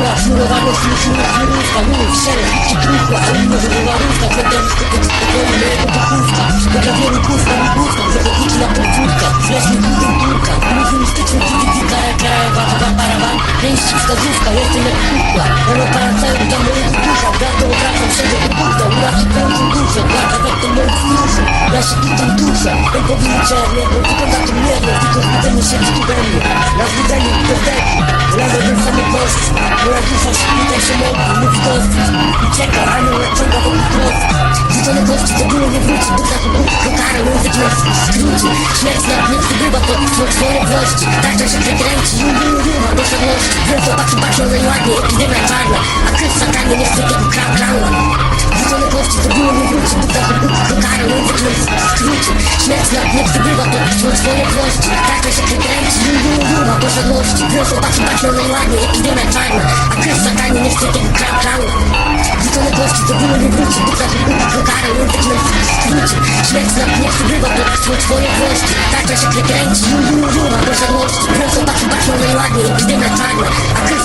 Więzienie szczura, sznurowane śmieszuna Śmierówka, mów, szereg, ci trójku Ale mimo, że była rówka Będę w styku spokoju mojego pachówka wielu pusta mi pusta Żeby kuć na podwórka Leśny budyn turka Muzymistyczny dziki kara krajowa Chyba parawan, pięści wskazówka Jestem jak kukła Europa na całym domu jest dusza Gardło wracam wszędzie do buta Uraczy kończą duszę Plaka tak to moich furuszy Ja się kitam duszę Ten powinien czernie Bo tylko na tym miernie Tylko siedzi tu we mnie Na zbudzeniu to zdeki Razem w samotności Moja dusza szpitaj się modli Mówi dosyć. I czeka Anioł nadciąga wokół troski Rzucone kości to było nie wróci Ducha to Bóg Kokarę język nas skróci Śmierć nad nie wygrywa To twoje włości Tarcza się przekręci Juju, juju, ma doszedłości Wiem to patrzą, patrzą najładniej Epidemia czarna. A krew satanie nie chce tego kra klauna Rzucone kości to było nie wróci Ducha to Bóg Kokarę język nas Śmierć nad nie wygrywa To są twoje włości Tarcza się przekręci Juju, juju, ma doszedłości Wiem to patrzą, patrzą najładniej Epidemia czarna A krew satanie nie chce tego kra klauna Rzucone kości to było nie wróci Ducha to Bóg Kokarę język nas skróci Śmierć nad nie wygrywa To są twoje włości Tarcza się przekręci Juju, juju, ma doszedłości Wiem to patrzą, patrzą najładniej Epidemia czarna A krew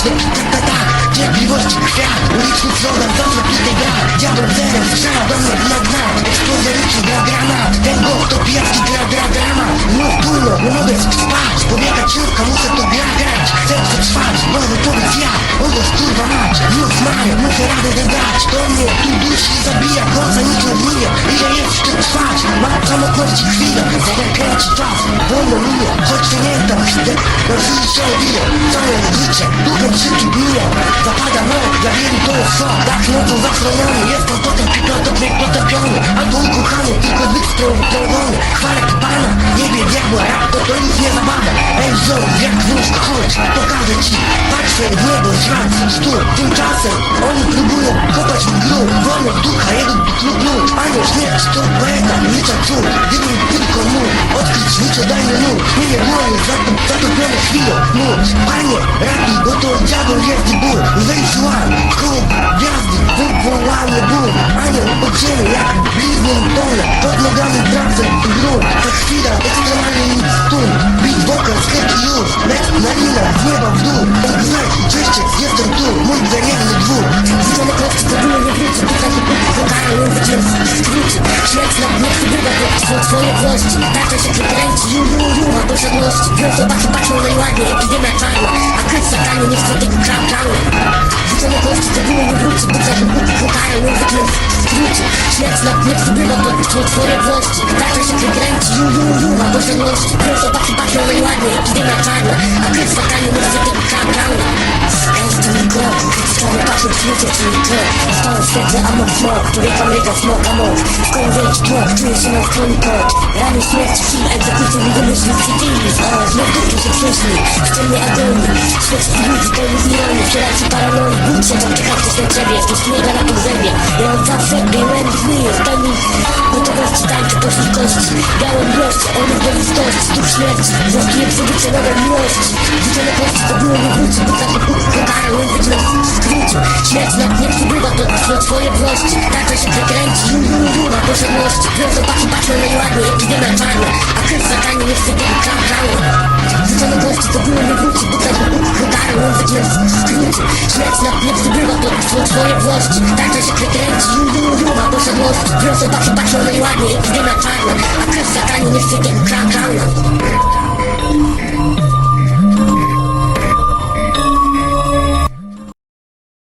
Patriotyczne tak, tak Cierpliwości kwiat Uliczny slogan Zawsze tutaj gra. Dziadą zerem Strzela do mnie na dna. Eksplozoryczny gra granat Ten gość to pijacki gra gra dramat Mów płyno, nie mogę spać Powieka ciurka, muszę to gra grać. Chcę przetrwać Nowy powiedz ja Ogo skurwa mać. Już mają, muszę radę dodać To mnie tu dusi zabija Końca nic nie bije Ile jeszcze trwać. Mam samotności chwilę. Zatem kręci czas Wolno minie Choć to nie życie się odbije Całe życie Duchem szybkim minie Zapada mrok Dla wielu to szok Tak nocą zasłoniony Jestem potem pilotem jak potopiony Albo ukochany Tylko zbyt strągony Chwalę Pana Nie wie diabła Rap to to nic nie zabawa Ej zon jak wózk Chodź Pokażę ci Patrzę w niebo Świat Stół Tymczasem Oni próbują Kopać w grób Wolność ducha Jego lub lud Anioł śmierć To poeta Licza cud Gdybym tylko mógł Odkryć niczodajny nóg Nie było już zatom, Кто голос видел? Ну, парни, я готов дядю резки был Заисуан, клуб, язды, виртуальный был Аня, учили, я, близкий Антона Тот ногами дрался, игру, такси twoje włości Tarcza się ju, ju Ma doszedłości Wiem to patrzą, najładniej Epidemia czarna A krew satanie nie chce tego kra klauna Rzucone kości To było nie wróci to Bóg Kokarę język jest skróci Śmierć nad nie przygrywa To są twoje włości Tarcza się ju, ju Ma doszedłości Wiem to patrzą, najładniej Epidemia czarna A krew satanie nie chce tego Look at you, drunk Stone setter, I'm a fuck Break a make a smoke, I'm off Stone rich, drunk Creation of clean punch Rani Smith, she executed me The mission to these Uh, look at you, success me Still me, I don't Switch to you, stay with me on Вчерашний паранойя Лучше, чем чекать, что с ним Я не так фиг, they ready for me Stay me, gotowości tańczę pośród kości. Białą miłość, oni do listości Duch śmierci, zaskije przybycie nowej miłości Rzucone kości, to było nie wróci Bo tak Bóg kokarę, język nas skrócił Śmierć nad nie przybywa, to są twoje włości. Tarcza się przekręci, ju, ju, ju, na poszedłości Wiem, to patrzą, patrzą najładniej, epidemia czarna A krew satanie nie chce tego klauna Rzucone kości, to było nie wróci Bo tak Bóg skrócił Śmierć nad nie przybywa, to są twoje włości Tarcza się przekręci, ju, ju, ju, na poszedłości Wiem, to patrzą, patrzą najładniej, epidemia czarna A krew satanie nie chce tego